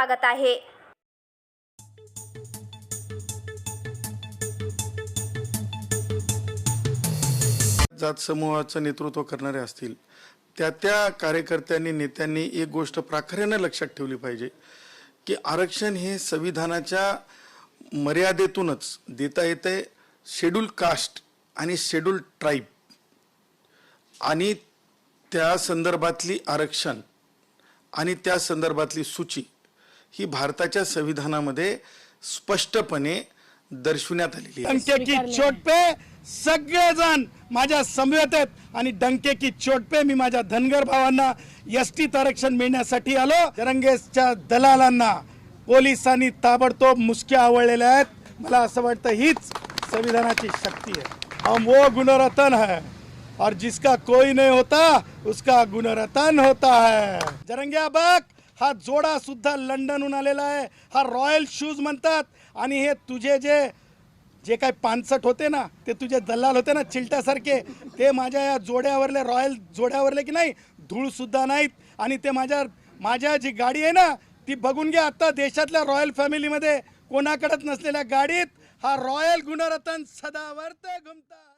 स्वागत आहे. जात समूहाचं नेतृत्व करणारे असतील त्या त्या कार्यकर्त्यांनी नेत्यांनी एक गोष्ट प्राखऱ्यानं लक्षात ठेवली पाहिजे की आरक्षण हे संविधानाच्या मर्यादेतूनच देता येते शेड्यूल कास्ट आणि शेड्यूल ट्राईब आणि त्या संदर्भातली आरक्षण आणि त्या संदर्भातली सूची ही भारताच्या संविधानामध्ये स्पष्टपणे दर्शविण्यात आलेली आहे. डंके की चोट पे सगळेजण माझ्या समवेत आहेत आणि डंके की चोट पे मी माझ्या धनगर भावांना एस टी आरक्षण मिळण्यासाठी आलो. रंगेशच्या दलालांना पोलिसांनी ताबडतोब मुसक्या आवळलेल्या आहेत. मला असं वाटतं हीच संविधानाची शक्ती है हम वो गुणरत्न है. और जिसका कोई नहीं होता उसका गुणरत्न होता है. जरंग्या बघ हा जोडा सुद्धा लंडनहून आलेला आहे. हा रॉयल शूज म्हणतात. आणि हे तुझे जे जे काय पानसट होते ना ते तुझे दल्लाल होते ना चिलट्यासारखे ते माझ्या या जोड्यावरले रॉयल जोड्यावरले की नाही धूळसुद्धा नाहीत. आणि ते माझ्या माझ्या जी गाडी आहे ना ती बघून घ्या आत्ता देशातल्या रॉयल फॅमिलीमध्ये कोणाकडंच नसलेल्या गाडीत हा रॉयल गुणरत्न सदावर्त घुमता.